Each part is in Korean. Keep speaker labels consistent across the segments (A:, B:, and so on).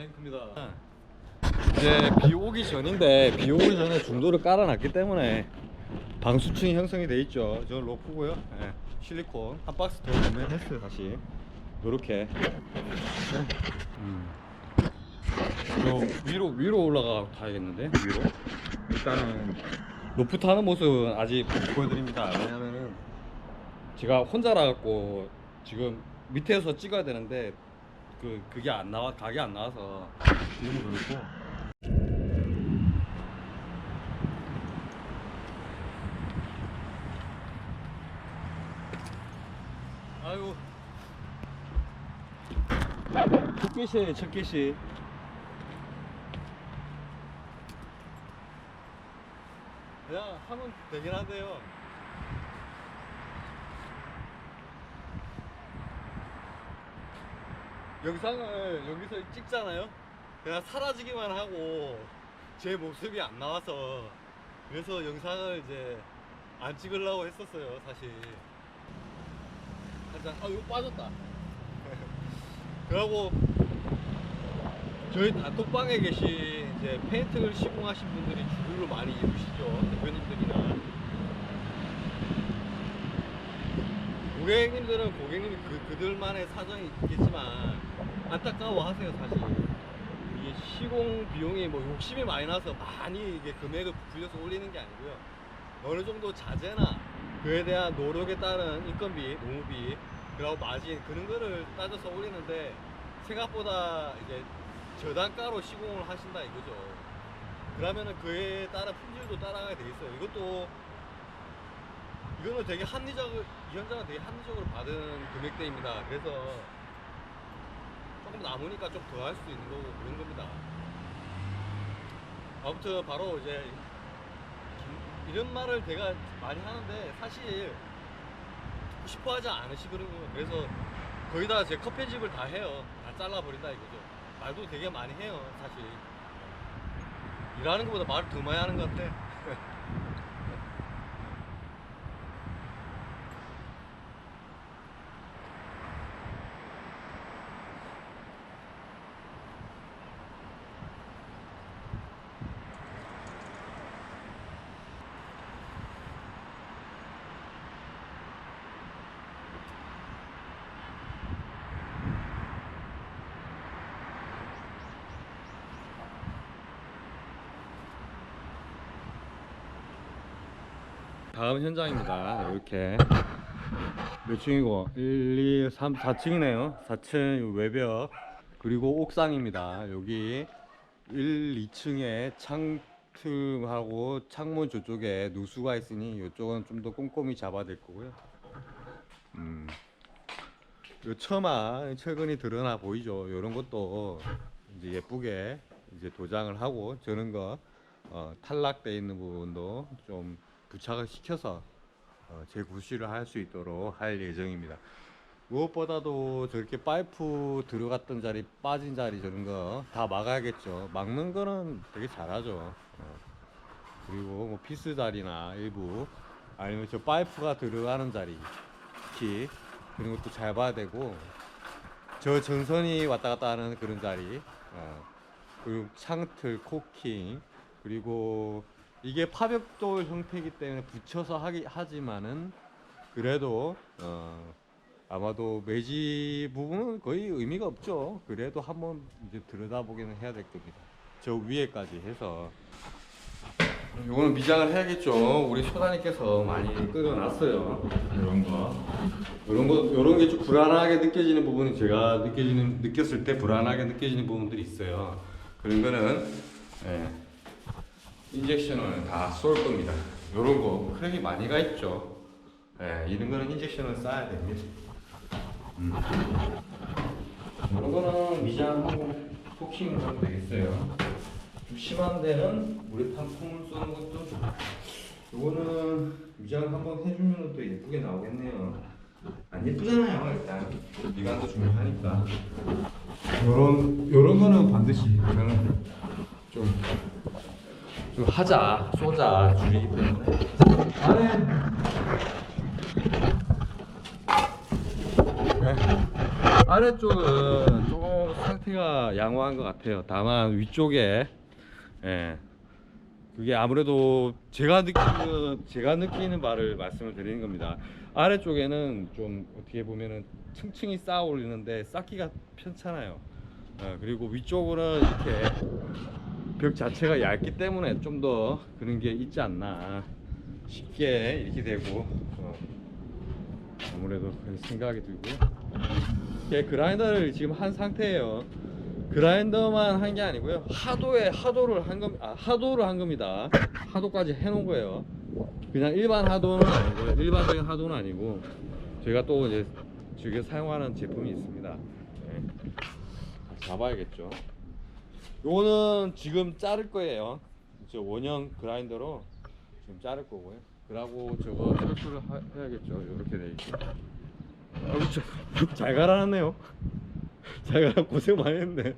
A: 탱크입니다. 이제 비 오기 전인데 비 오기 전에 중도를 깔아놨기 때문에 방수층이 형성이 돼 있죠. 저 로프고요. 예, 실리콘 한 박스 더 구매했어요 다시. 요렇게. 음. 저 위로 위로 올라가 봐야겠는데 위로. 일단은 로프트 하는 모습은 아직 못 보여드립니다. 왜냐면은 제가 혼자라 갖고 지금 밑에서 찍어야 되는데 그 그게 안 나와 각이 안 나와서. 지금은 그렇고 아이고. 첫 개시에 첫 개시. 그냥 하면 되긴 한데요 영상을 여기서 찍잖아요. 그냥 사라지기만 하고 제 모습이 안 나와서 그래서 영상을 이제 안 찍으려고 했었어요, 사실. 한장 아 이거 빠졌다. 그러고 저희 단톡방에 계신 이제 페인트를 시공하신 분들이 주류를 많이 이루시죠, 대표님들이나. 고객님들은 고객님이 그, 그들만의 사정이 있겠지만 안타까워하세요 사실. 이게 시공 비용이 뭐 욕심이 많이 나서 많이 이게 금액을 부풀려서 올리는 게 아니고요. 어느 정도 자재나 그에 대한 노력에 따른 인건비, 노무비 그리고 마진 그런 거를 따져서 올리는데 생각보다 이제 저단가로 시공을 하신다 이거죠. 그러면은 그에 따라 품질도 따라가게 돼 있어요. 이것도 이거는 되게 합리적, 이 현장은 되게 합리적으로 받은 금액대입니다. 그래서 조금 남으니까 좀 더 할 수 있는 거고 그런 겁니다. 아무튼 바로 이제 이런 말을 제가 많이 하는데 사실 싶어 하지 않으시거든요. 그래서 거의 다 제 커피집을 다 해요. 다 잘라버린다 이거죠. 말도 되게 많이 해요, 사실. 일하는 것보다 말을 더 많이 하는 것 같아. 다음 현장입니다. 이렇게 몇 층이고 1, 2, 3, 4층이네요. 4층 외벽 그리고 옥상입니다. 여기 1, 2층에 창틀하고 창문 저쪽에 누수가 있으니 이쪽은 좀 더 꼼꼼히 잡아야 될 거고요. 음. 요 처마 철근이 드러나 보이죠. 이런 것도 이제 예쁘게 이제 도장을 하고 저런 거 어, 탈락돼 있는 부분도 좀 부착을 시켜서 어, 재구시를 할 수 있도록 할 예정입니다. 무엇보다도 저렇게 파이프 들어갔던 자리 빠진 자리 저런 거 다 막아야겠죠. 막는 거는 되게 잘하죠. 어. 그리고 뭐 피스 자리나 일부 아니면 저 파이프가 들어가는 자리 특히 그런 것도 잘 봐야 되고 저 전선이 왔다 갔다 하는 그런 자리 어. 그리고 창틀 코킹 그리고 이게 파벽돌 형태이기 때문에 붙여서 하기 하지만은 그래도 어 아마도 매지 부분은 거의 의미가 없죠. 그래도 한번 이제 들여다보기는 해야 될 겁니다. 저 위에까지 해서 이거는 미장을 해야겠죠. 우리 소장님께서 많이 끌어놨어요. 이런 거, 이런 거, 이런 게 좀 불안하게 느껴지는 부분이 제가 느껴지는 느꼈을 때 불안하게 느껴지는 부분들이 있어요. 그런 거는 예, 인젝션을 다 쏠 겁니다. 이런 거 크랙이 많이 가 있죠. 예, 이런 거는 인젝션을 쏴야 됩니다. 음. 이런 거는 미장하고 토킹을 하면 되겠어요. 좀 심한 데는 우레탄 폼을 쏘는 것도 이거는 미장 한번 해주면 또 예쁘게 나오겠네요. 안 예쁘잖아요 일단 미간도 중요하니까 요런 요런 거는 반드시 이거는 좀, 좀 하자 쏘자 줄이기 때문에 네. 아래쪽은 조금 상, 상태가 양호한 것 같아요. 다만 위쪽에 예. 그게 아무래도 제가 느끼는 제가 느끼는 바를 말씀을 드리는 겁니다. 아래쪽에는 좀 어떻게 보면은 층층이 쌓아 올리는데 쌓기가 편찮아요. 어, 그리고 위쪽으로는 이렇게 벽 자체가 얇기 때문에 좀 더 그런 게 있지 않나 쉽게 이렇게 되고 어, 아무래도 그런 생각이 들고요. 예, 그라인더를 지금 한 상태예요. 그라인더만 한 게 아니고요. 하도에 하도를 한 겁, 아, 하도를 한 겁니다. 하도까지 해 놓은 거예요. 그냥 일반 하도는 아니고요. 일반적인 하도는 아니고 저희가 또 이제 즐겨 사용하는 제품이 있습니다. 네. 잡아야겠죠. 요거는 지금 자를 거예요. 저 원형 그라인더로 지금 자를 거고요. 그러고 저거 철수를 하- 해야겠죠. 이렇게 돼 있고. 잘 갈아놨네요. 잘 갈아 고생 많이 했네.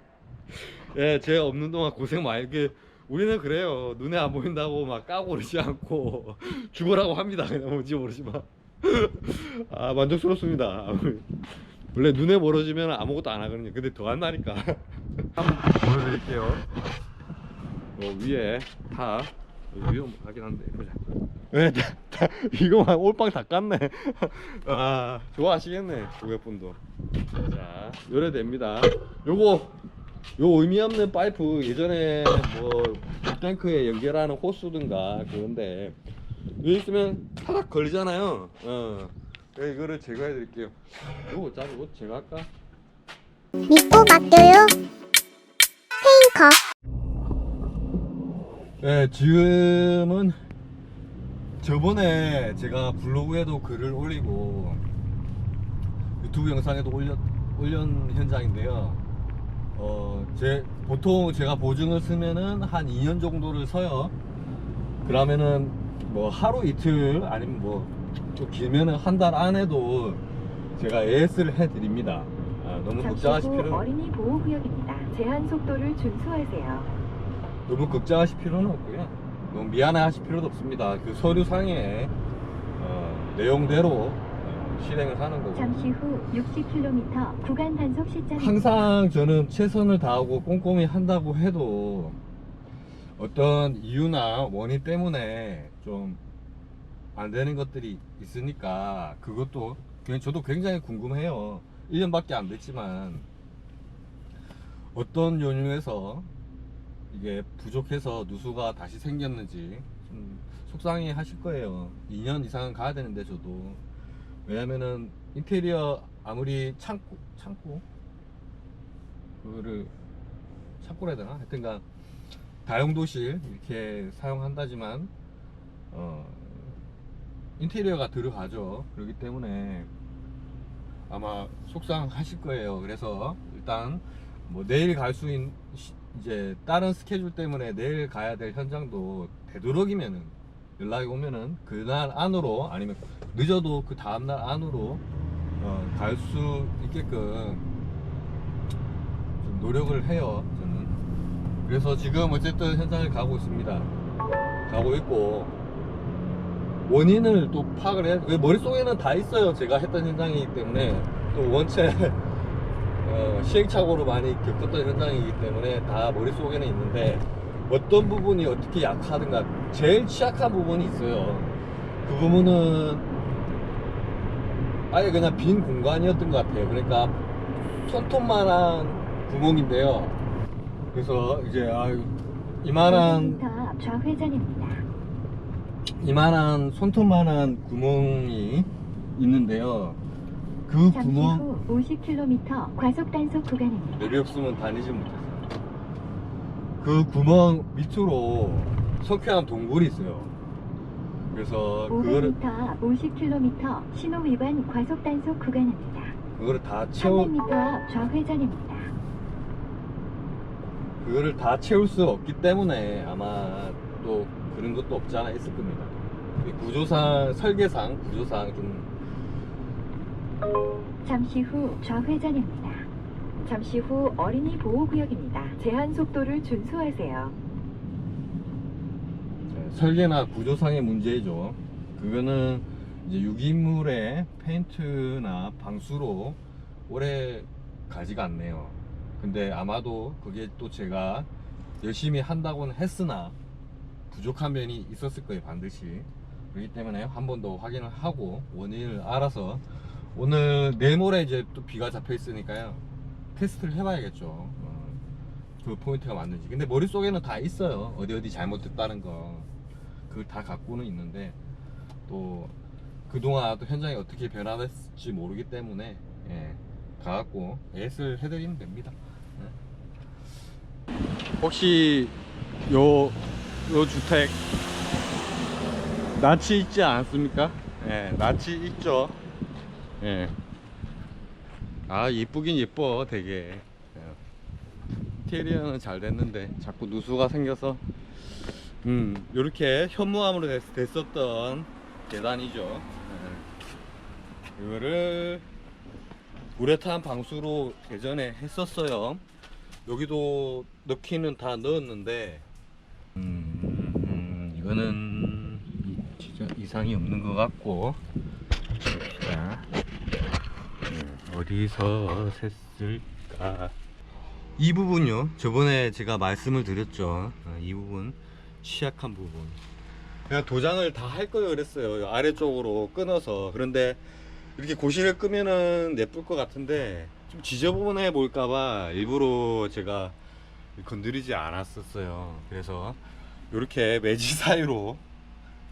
A: 예, 제가 없는 동안 고생 많이 그 우리는 그래요. 눈에 안 보인다고 막 까고 그러지 않고 죽으라고 합니다. 그냥 뭔지 모르지만. 아 만족스럽습니다. 원래 눈에 멀어지면 아무것도 안 하거든요. 근데 더 한다니까. 한번 보여드릴게요. 어, 위에 다 위험하긴 한데 보자. 네, 다, 다, 이거만 올빵 다 깠네. 아, 좋아하시겠네, 고객분도. 자, 요래 됩니다. 요거, 요 의미 없는 파이프 예전에 뭐 탱크에 연결하는 호스든가 그건데 여기 있으면 타닥 걸리잖아요. 어. 이거를 제거해 드릴게요. 요거 이거 제가 할까?
B: 믿고 맡겨요. 페인커.
A: 네, 지금은 저번에 제가 블로그에도 글을 올리고 유튜브 영상에도 올렸, 올린 현장인데요. 어, 제, 보통 제가 보증을 쓰면은 한 2년 정도를 서요. 그러면은 뭐 하루 이틀 아니면 뭐 또 길면은 한 달 안에도 제가 AS를 해드립니다. 아, 너무
C: 잠시
A: 걱정하실
C: 후
A: 필요는
C: 어린이 보호구역입니다. 제한 속도를 준수하세요.
A: 너무 걱정하실 필요는 없고요. 너무 미안해하실 필요도 없습니다. 그 서류상에 어, 내용대로 어, 실행을 하는 거고.
C: 잠시 후 60km 구간 단속 시점.
A: 항상 저는 최선을 다하고 꼼꼼히 한다고 해도 어떤 이유나 원인 때문에 좀 안 되는 것들이 있으니까 그것도 저도 굉장히 궁금해요. 1년밖에 안 됐지만 어떤 연유에서 이게 부족해서 누수가 다시 생겼는지 좀 속상해 하실 거예요. 2년 이상은 가야 되는데 저도 왜냐면은 인테리어 아무리 창고 창고 그거를 창고라 해야 되나? 하여튼간 다용도실 이렇게 사용한다지만 어 인테리어가 들어가죠. 그렇기 때문에 아마 속상하실 거예요. 그래서 일단 뭐 내일 갈 수 있는 시- 이제 다른 스케줄 때문에 내일 가야 될 현장도 되도록이면은 연락이 오면은 그날 안으로 아니면 늦어도 그 다음날 안으로 어, 갈 수 있게끔 좀 노력을 해요 저는. 그래서 지금 어쨌든 현장을 가고 있습니다. 가고 있고 원인을 또 파악을 해야 왜 머릿속에는 다 있어요 제가 했던 현장이기 때문에. 또 원체 어, 시행착오로 많이 겪었던 현장이기 때문에 다 머릿속에는 있는데 어떤 부분이 어떻게 약하든가 제일 취약한 부분이 있어요. 그 부분은 아예 그냥 빈 공간이었던 것 같아요. 그러니까 손톱만한 구멍인데요. 그래서 이제 아 이만한
C: 500m 앞 좌회전입니다.
A: 이만한 손톱만한 구멍이 있는데요 그
C: 잠시
A: 구멍
C: 후 50km 과속 단속 구간입니다.
A: 내비 없으면 다니지 못했어요. 그 구멍 밑으로 석회암 동굴이 있어요. 그래서 그거를
C: 500m 앞 50km 신호 위반 과속 단속 구간입니다.
A: 그거를 다 채워
C: 300m 앞 좌회전입니다.
A: 그거를 다 채울 수 없기 때문에 아마 또 그런 것도 없지 않아 있을 겁니다. 이 구조상 설계상 구조상 좀
C: 잠시 후 좌회전입니다. 잠시 후 어린이 보호구역입니다. 제한 속도를 준수하세요.
A: 설계나 구조상의 문제죠. 그거는 이제 유기물의 페인트나 방수로 오래 가지가 않네요. 근데 아마도 그게 또 제가 열심히 한다고는 했으나 부족한 면이 있었을 거예요 반드시 그렇기 때문에 한 번 더 확인을 하고 원인을 알아서 오늘 내일 모레 이제 또 비가 잡혀 있으니까요 테스트를 해봐야겠죠 어, 그 포인트가 맞는지 근데 머릿속에는 다 있어요 어디 어디 잘못됐다는 거 그걸 다 갖고는 있는데 또 그동안 또 현장이 어떻게 변화됐을지 모르기 때문에 예, 가갖고 애를 해드리면 됩니다 예. 혹시 요, 요 주택 낯이 있지 않습니까? 예, 낯이 있죠. 예. 아, 이쁘긴 예뻐, 되게. 예. 인테리어는 잘 됐는데, 자꾸 누수가 생겨서, 음, 요렇게 현무암으로 됐, 됐었던 계단이죠. 예. 이거를 우레탄 방수로 예전에 했었어요. 여기도 넣기는 다 넣었는데 음, 음, 이거는 이- 진짜 이상이 없는 것 같고 어디서 샜을까? 이 부분요. 저번에 제가 말씀을 드렸죠. 어, 이 부분 취약한 부분. 그냥 도장을 다할걸 그랬어요. 아래쪽으로 끊어서. 그런데 이렇게 고시를 끄면은 예쁠 것 같은데 좀 지저분해 볼까봐 일부러 제가 건드리지 않았었어요. 그래서 이렇게 매지 사이로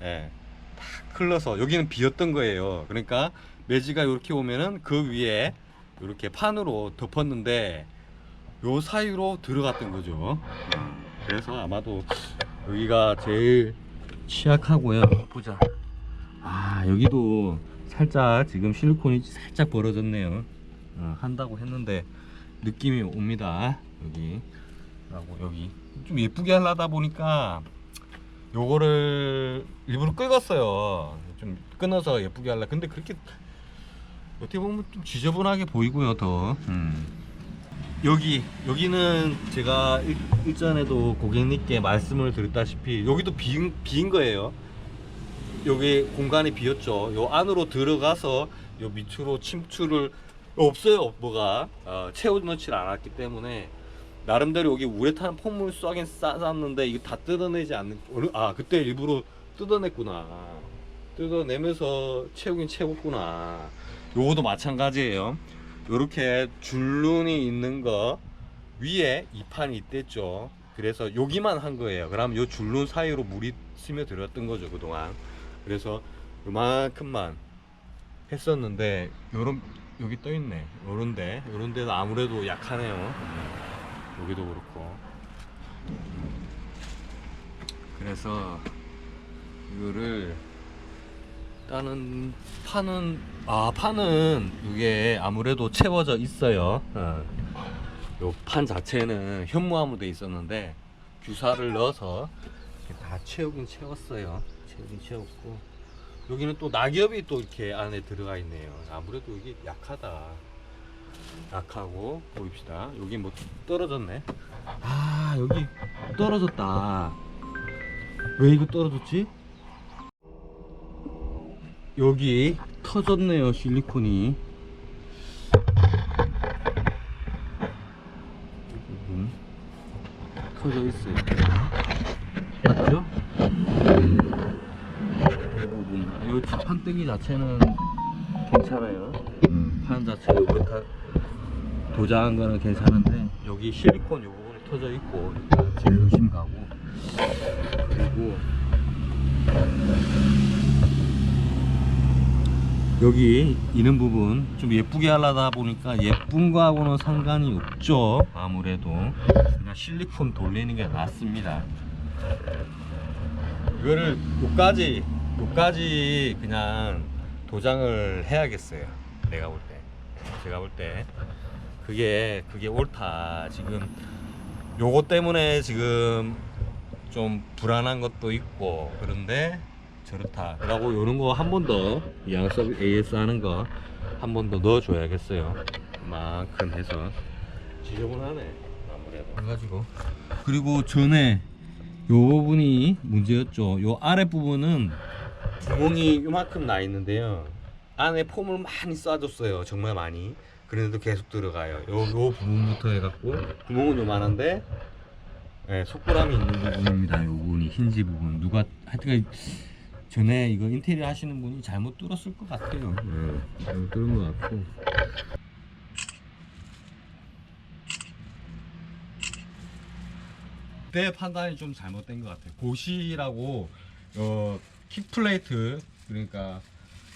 A: 예, 탁 흘러서. 여기는 비었던 거예요. 그러니까 매지가 이렇게 오면은 그 위에 이렇게 판으로 덮었는데 요 사이로 들어갔던 거죠. 그래서 아마도 여기가 제일 취약하고요. 보자. 아 여기도 살짝 지금 실리콘이 살짝 벌어졌네요. 어, 한다고 했는데 느낌이 옵니다. 여기 라고 여기 좀 예쁘게 하려다 보니까 요거를 일부러 긁었어요. 좀 끊어서 예쁘게 하려. 근데 그렇게 어떻게 보면 좀 지저분하게 보이고요. 더. 음. 여기 여기는 제가 일, 일전에도 고객님께 말씀을 드렸다시피 여기도 빈, 빈 거예요. 여기 공간이 비었죠. 요 안으로 들어가서 요 밑으로 침투를 없어요. 뭐가 어, 채워 넣질 않았기 때문에 나름대로 여기 우레탄 폼을 쏘긴 싸놨는데 이거 다 뜯어내지 않는 아 그때 일부러 뜯어냈구나. 뜯어내면서 채우긴 채웠구나. 요거도 마찬가지예요. 요렇게 줄눈이 있는 거 위에 이 판이 있댔죠. 그래서 여기만 한 거예요. 그럼 요 줄눈 사이로 물이 스며들었던 거죠 그동안. 그래서 요만큼만 했었는데 요런 여기 떠 있네. 요런데 요런 데도 아무래도 약하네요. 여기도 그렇고. 그래서 이거를 일단은 판은 아 판은 이게 아무래도 채워져 있어요. 어. 요판 자체는 현무암으로 돼 있었는데 규사를 넣어서 다 채우긴 채웠어요. 채우긴 채웠고 여기는 또 낙엽이 또 이렇게 안에 들어가 있네요. 아무래도 이게 약하다. 약하고 보입시다. 여기 뭐 떨어졌네. 아 여기 떨어졌다. 왜 이거 떨어졌지? 여기 터졌네요 실리콘이. 이 부분 터져 있어요. 맞죠? 이 부분. 이 판때기 자체는 괜찮아요. 판 자체가 이렇게 도장한 거는 괜찮은데 여기 실리콘 요 부분이 터져 있고 제일 의심 가고 그리고 여기 있는 부분 좀 예쁘게 하려다 보니까 예쁜 거하고는 상관이 없죠. 아무래도 그냥 실리콘 돌리는 게 낫습니다. 이거를 요까지 요까지 그냥 도장을 해야겠어요. 내가 볼 때. 제가 볼 때. 그게 그게 옳다. 지금 요거 때문에 지금 좀 불안한 것도 있고 그런데 저렇다 라고 요런 거 한 번 더 양섭 AS 하는 거 한 번 더 넣어 줘야겠어요 그만큼 해서 지저분하네 아무래도 그래가지고 그리고 전에 요 부분이 문제였죠 요 아랫 부분은 구멍이 요만큼 나 있는데요 안에 폼을 많이 쏴줬어요. 정말 많이. 그런데도 계속 들어가요. 요, 요 부분부터 해갖고 구멍은 요만한데 예, 속보람이 있는 부분입니다. 요 부분이 힌지 부분. 누가 하여튼 전에 이거 인테리어 하시는 분이 잘못 뚫었을 것 같아요. 예, 잘못 뚫은 것 같고. 내 판단이 좀 잘못된 것 같아요. 고시라고 어 킥플레이트 그러니까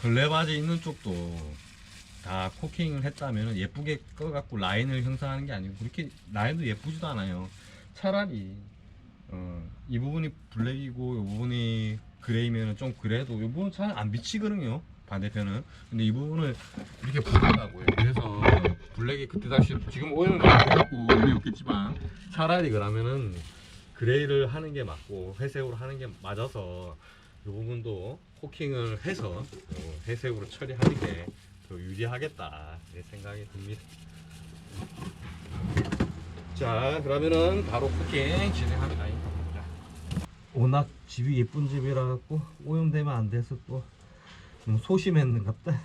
A: 걸레바지 있는 쪽도 다 코킹을 했다면 예쁘게 꺼갖고 라인을 형성하는 게 아니고 그렇게 라인도 예쁘지도 않아요. 차라리 어, 이 부분이 블랙이고 이 부분이 그레이면 좀 그래도 이 부분은 잘안 비치거든요. 반대편은. 근데 이 부분을 이렇게 보더라고요. 그래서 블랙이 그때 당시 지금 오일은 갖고 의미 없겠지만 차라리 그러면은 그레이를 하는 게 맞고 회색으로 하는 게 맞아서 이 부분도 코킹을 해서 어, 회색으로 처리하는 게 더 유리하겠다 내 생각이 듭니다. 자 그러면은 바로 코킹 진행합니다. 워낙 집이 예쁜 집이라 갖고 오염되면 안 돼서 또 너무 소심했는갑다.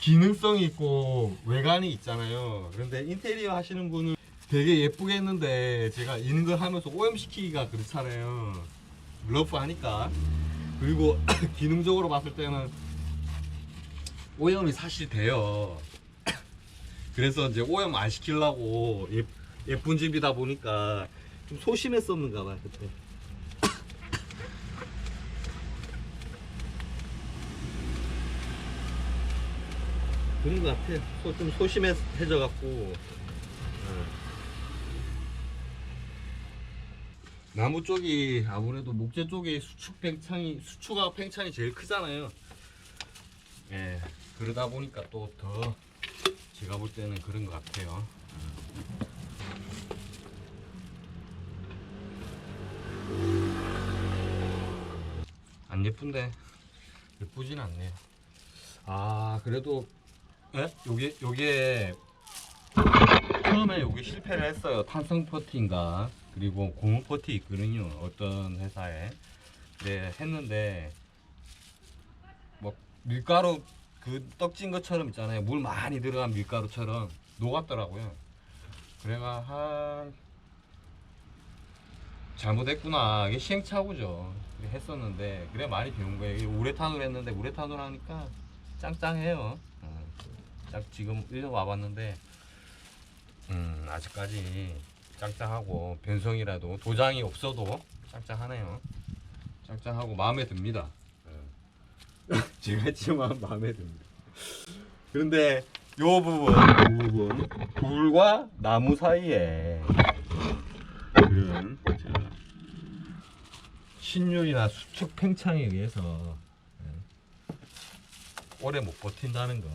A: 기능성이 있고 외관이 있잖아요. 그런데 인테리어 하시는 분은 되게 예쁘게 했는데 제가 이런 걸 하면서 오염시키기가 그렇잖아요. 러프 하니까. 그리고 기능적으로 봤을 때는 오염이 사실 돼요. 그래서 이제 오염 안 시키려고 예, 예쁜 집이다 보니까 좀 소심했었는가 봐요, 그때. 그런 것 같아요. 소- 좀 소심해져 갖고. 나무 쪽이 아무래도 목재 쪽이 수축 팽창이 수축하고 팽창이 제일 크잖아요. 예, 그러다 보니까 또 더 제가 볼 때는 그런 것 같아요. 예쁜데 예쁘진 않네요. 아 그래도 예? 요게 요게 처음에 요게 실패를 했어요. 탄성 퍼티인가 그리고 고무 퍼티 있거든요. 어떤 회사에 네 했는데 뭐 밀가루 그 떡진 것처럼 있잖아요. 물 많이 들어간 밀가루처럼 녹았더라고요. 그래가 한 잘못했구나. 이게 시행착오죠. 그래 했었는데 그래 많이 배운 거예요. 우레탄으로 했는데 우레탄으로 하니까 짱짱해요. 어, 딱 지금 1년 와봤는데 음 아직까지 짱짱하고 변성이라도 도장이 없어도 짱짱하네요. 짱짱하고 마음에 듭니다. 예. 제가 했지만 마음에 듭니다. 그런데 요 부분, 요 부분 불과 나무 사이에 그런 자, 신율이나 수축 팽창에 의해서 예, 오래 못 버틴다는 거.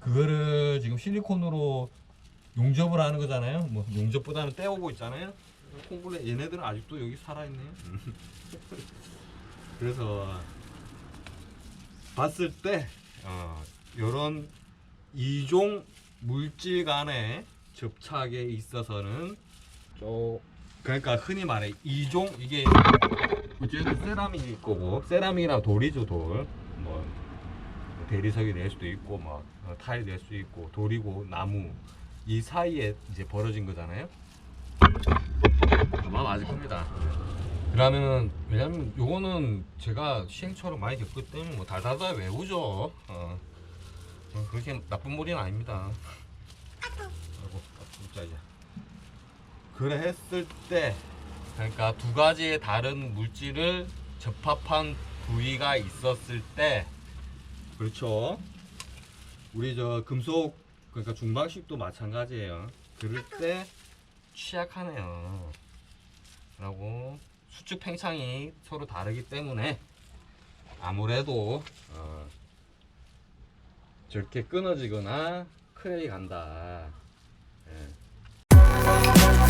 A: 그거를 지금 실리콘으로 용접을 하는 거잖아요. 뭐 용접보다는 떼오고 있잖아요. 콩블레 얘네들은 아직도 여기 살아있네요. 그래서 봤을 때 어, 이런 이종 물질 간의 접착에 있어서는 좀 그러니까 흔히 말해 이종 이게 어쨌든 세라믹일 거고 세라믹이나 돌이죠 돌. 뭐 대리석이 될 수도 있고 뭐 어, 타일 될 수도 있고 돌이고 나무 이 사이에 이제 벌어진 거잖아요. 아마 맞을 겁니다. 그러면은 왜냐면 요거는 제가 시행처럼 많이 겪기 때문에 뭐 달달달 외우죠. 어. 어, 그렇게 나쁜 몰이는 아닙니다. 아이고 깜짝이야. 그래 했을 때 그러니까 두 가지의 다른 물질을 접합한 부위가 있었을 때 그렇죠. 우리 저 금속 그러니까 중방식도 마찬가지예요. 그럴 때 취약하네요. 라고 수축 팽창이 서로 다르기 때문에 아무래도 어, 저렇게 끊어지거나 크랙이 간다. Mm-hmm.